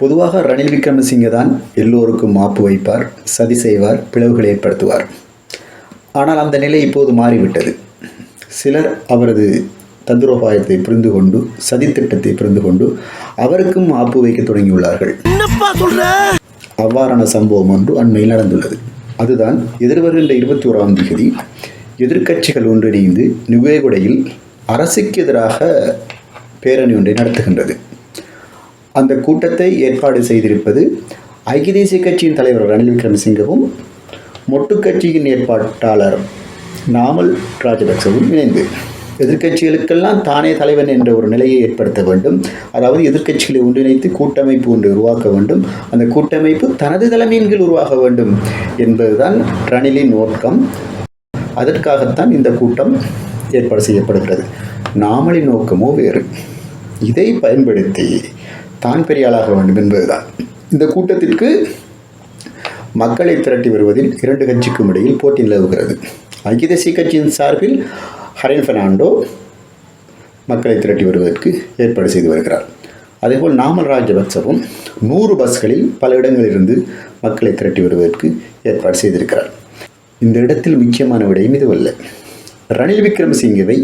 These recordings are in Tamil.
பொதுவாக ரணில் விக்ரமசிங்க தான் எல்லோருக்கும் மாப்பு வைப்பார் சதி செய்வார் பிளவுகளை ஏற்படுத்துவார். ஆனால் அந்த நிலை இப்போது மாறிவிட்டது. சிலர் அவரது தந்திரோபாயத்தை புரிந்து கொண்டு சதித்திட்டத்தை புரிந்து கொண்டு அவருக்கும் மாப்பு வைக்க தொடங்கியுள்ளார்கள். அவ்வாறான சம்பவம் ஒன்று அண்மையில் நடந்துள்ளது. அதுதான் எதிர்வருகின்ற இருபத்தி ஓராம் தேதி எதிர்க்கட்சிகள் ஒன்றிணைந்து நுவேகுடையில் அரசுக்கு எதிராக பேரணி ஒன்றை நடத்துகின்றது. அந்த கூட்டத்தை ஏற்பாடு செய்திருப்பது ஐக்கிய தேசிய கட்சியின் தலைவர் ரணில் விக்ரமசிங்கவும் மொட்டு கட்சியின் ஏற்பாட்டாளர் நாமல் ராஜபக்சவும் இணைந்து. எதிர்க்கட்சிகளுக்கெல்லாம் தானே தலைவன் என்ற ஒரு நிலையை ஏற்படுத்த வேண்டும். அதாவது எதிர்க்கட்சிகளை ஒன்றிணைத்து கூட்டமைப்பு ஒன்று உருவாக்க வேண்டும். அந்த கூட்டமைப்பு தனது தலைமையின் கீழ் உருவாக வேண்டும் என்பதுதான் ரணிலின் நோக்கம். அதற்காகத்தான் இந்த கூட்டம் ஏற்பாடு செய்யப்படுகிறது. நாமளின் நோக்கமோ வேறு. இதை பயன்படுத்தி தான் பெரிய ஆளாக வேண்டும் என்பதுதான். இந்த கூட்டத்திற்கு மக்களை திரட்டி வருவதில் இரண்டு கட்சிக்கும் இடையில் போட்டி நிலவுகிறது. ஐக்கிய தேசிய கட்சியின் சார்பில் ஹரன் பெர்னாண்டோ மக்களை திரட்டி வருவதற்கு ஏற்பாடு செய்து வருகிறார். அதேபோல் நாமல் ராஜபக்சவும் நூறு பஸ்களில் பல இடங்களிலிருந்து மக்களை திரட்டி வருவதற்கு ஏற்பாடு செய்திருக்கிறார். இந்த இடத்தில் முக்கியமான விடயம் இதுவல்ல. ரணில் விக்ரமசிங்கவை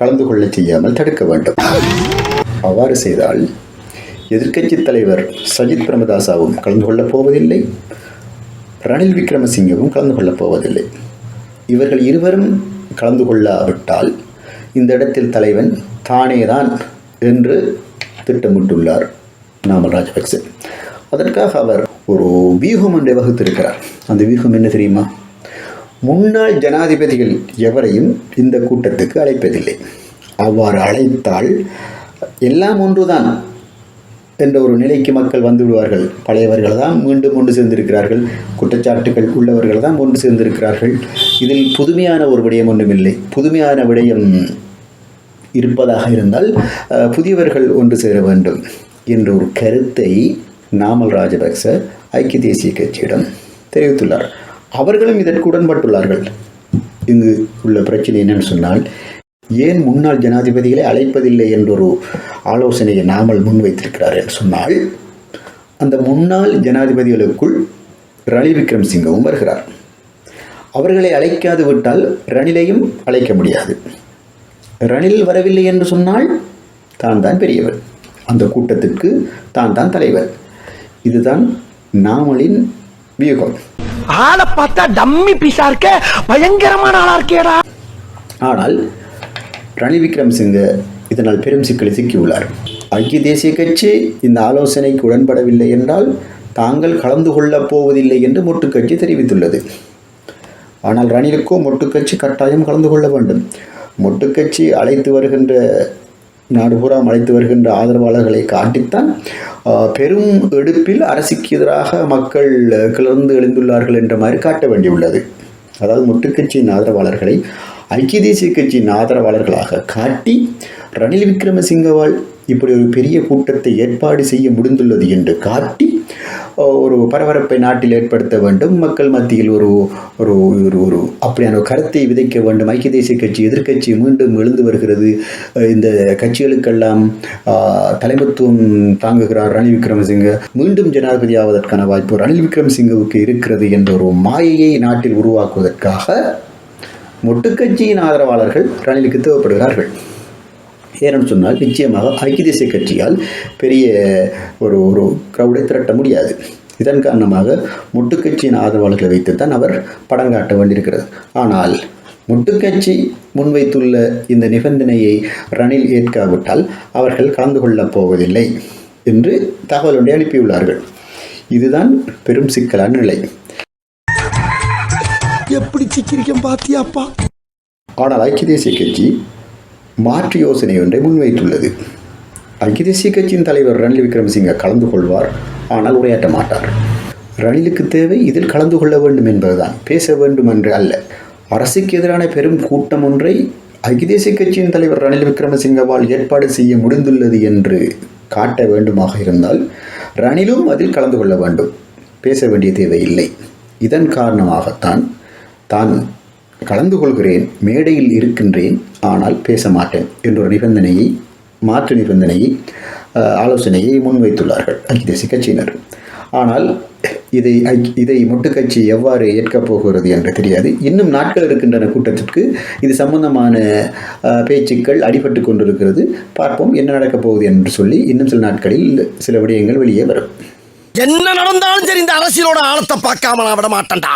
கலந்து கொள்ளச் செய்யாமல் தடுக்க வேண்டும். அவ்வாறு செய்தால் எதிர்க்கட்சித் தலைவர் சஜித் பிரமதாசாவும் கலந்து கொள்ளப் போவதில்லை. ரணில் விக்ரமசிங்கவும் கலந்து கொள்ளப் போவதில்லை. இவர்கள் இருவரும் கலந்து கொள்ளாவிட்டால் இந்த இடத்தில் தலைவன் தானேதான் என்று திட்டமிட்டுள்ளார் நாமல் ராஜபக்சே அதற்காக அவர் ஒரு வியூகம் ஒன்றை வகுத்திருக்கிறார். அந்த வியூகம் என்ன தெரியுமா? முன்னாள் ஜனாதிபதிகள் எவரையும் இந்த கூட்டத்துக்கு அழைப்பதில்லை. அவ்வாறு அழைத்தால் எல்லாம் ஒன்றுதான். என்ற ஒரு நிலைக்கு மக்கள் வந்துவிடுவார்கள். பழையவர்கள் தான் மீண்டும் ஒன்று சேர்ந்திருக்கிறார்கள். குற்றச்சாட்டுகள் உள்ளவர்கள் தான் ஒன்று சேர்ந்திருக்கிறார்கள். இதில் புதுமையான ஒரு விடயம் ஒன்றுமில்லை. புதுமையான விடயம் இருப்பதாக இருந்தால் புதியவர்கள் ஒன்று சேர வேண்டும் என்ற ஒரு கருத்தை நாமல் ராஜபக்ச ஐக்கிய தேசிய கட்சியிடம் தெரிவித்துள்ளார். அவர்களும் இதற்கு உடன்பட்டுள்ளார்கள். இங்கு உள்ள பிரச்சனை என்னன்னு சொன்னால் ஏன் முன்னாள் ஜனாதிபதிகளை அழைப்பதில்லை என்றொரு ஆலோசனையை நாமல் முன்வைத்திருக்கிறார் என்று சொன்னால் அந்த முன்னாள் ஜனாதிபதிகளுக்குள் ரணில் விக்ரமசிங்கவும் வருகிறார். அவர்களை அழைக்காது விட்டால் ரணிலையும் அழைக்க முடியாது. ரணில் வரவில்லை என்று சொன்னால் தான் தான் பெரியவர். அந்த கூட்டத்திற்கு தான் தான் தலைவர். இதுதான் நாமலின் வியூகம். ஆளை பார்த்தா டம்மி பீஸா இருக்க பயங்கரமான ஆளா இருக்கேடா. ஆனால் ரணில் விக்ரமசிங்க இதனால் பெரும் சிக்கலை சிக்கியுள்ளார். ஐக்கிய தேசிய கட்சி இந்த ஆலோசனைக்கு உடன்படவில்லை என்றால் தாங்கள் கலந்து கொள்ளப் போவதில்லை என்று மொட்டு கட்சி தெரிவித்துள்ளது. ஆனால் ரணிலுக்கோ மொட்டு கட்சி கட்டாயம் கலந்து கொள்ள வேண்டும். மொட்டு கட்சி அழைத்து வருகின்ற நாடுபுறம் அழைத்து வருகின்ற ஆதரவாளர்களை காட்டித்தான் பெரும் எடுப்பில் அரசுக்கு எதிராக மக்கள் கிளர்ந்து எழுந்துள்ளார்கள் என்ற மாதிரி காட்ட வேண்டியுள்ளது. அதாவது முட்டுக்கட்சியின் ஆதரவாளர்களை ஐக்கிய தேசிய கட்சியின் ஆதரவாளர்களாக காட்டி ரணில் விக்ரமசிங்கவால் இப்படி ஒரு பெரிய கூட்டத்தை ஏற்பாடு செய்ய முடிந்துள்ளது என்று காட்டி ஒரு பரபரப்பை நாட்டில் ஏற்படுத்த வேண்டும். மக்கள் மத்தியில் ஒரு ஒரு ஒரு ஒரு அப்படியான ஒரு கருத்தை விதைக்க வேண்டும். ஐக்கிய தேசிய கட்சி எதிர்க்கட்சி மீண்டும் எழுந்து வருகிறது. இந்த கட்சிகளுக்கெல்லாம் தலைமத்துவம் தலைமைத்துவம் தாங்குகிறார் ரணில் விக்ரமசிங்க. மீண்டும் ஜனாதிபதி ஆவதற்கான வாய்ப்பு ரணில் விக்ரமசிங்கவுக்கு இருக்கிறது என்ற ஒரு மாயையை நாட்டில் உருவாக்குவதற்காக முட்டுக்கட்சியின் ஆதரவாளர்கள் ரணிலுக்கு தேவைப்படுகிறார்கள். ஏன்னு சொன்னால் நிச்சயமாக ஐக்கிய தேசிய கட்சியால் பெரிய ஒரு ஒரு க்ரௌடை திரட்ட முடியாது. இதன் காரணமாக முட்டுக்கட்சியின் ஆதரவாளர்களை வைத்து தான் அவர் படம் காட்ட வேண்டியிருக்கிறது. ஆனால் முட்டுக்கட்சி முன்வைத்துள்ள இந்த நிபந்தனையை ரணில் ஏற்காவிட்டால் அவர்கள் கலந்து கொள்ளப் போவதில்லை என்று தகவல் ஒன்றை அனுப்பியுள்ளார்கள். இதுதான் பெரும் சிக்கலான நிலை. எப்படி சிக்கிரிக்கம் பாத்தியாப்பா? ஆனால் ஐக்கிய தேசிய கட்சி மாற்று யோசனை ஒன்றை முன்வைத்துள்ளது. ஐக்கிய தேசிய கட்சியின் தலைவர் ரணில் விக்ரமசிங்க கலந்து கொள்வார் ஆனால் உரையாற்ற மாட்டார். ரணிலுக்கு தேவை இதில் கலந்து கொள்ள வேண்டும் என்பதுதான். பேச வேண்டும் என்று அல்ல. அரசுக்கு எதிரான பெரும் கூட்டம் ஒன்றை ஐக்கிய தேசிய கட்சியின் தலைவர் ரணில் விக்ரமசிங்கவால் ஏற்பாடு செய்ய முடிந்துள்ளது என்று காட்ட வேண்டுமாக இருந்தால் ரணிலும் அதில் கலந்து கொள்ள வேண்டும். பேச வேண்டிய தேவையில்லை. இதன் காரணமாகத்தான் தான் கலந்து கொள்கிறேன் மேடையில் இருக்கின்றேன் ஆனால் பேச மாட்டேன் என்ற ஒரு நிபந்தனையை மாற்று நிபந்தனையை ஆலோசனையை முன்வைத்துள்ளார்கள் ஐக்கிய தேசிய கட்சியினர். ஆனால் இதை ஐக்- இதை முட்டுக்கட்சி எவ்வாறு ஏற்கப் போகிறது என்று தெரியாது. இன்னும் நாட்கள் இருக்கின்றன கூட்டத்திற்கு. இது சம்பந்தமான பேச்சுக்கள் அடிபட்டு கொண்டிருக்கிறது. பார்ப்போம் என்ன நடக்கப் போகுது என்று சொல்லி இன்னும் சில நாட்களில் சில விடயங்கள் வெளியே வரும். என்ன நடந்தாலும் சரி இந்த அரசியலோட ஆழத்தை பார்க்காம நான் விட மாட்டேன்டா.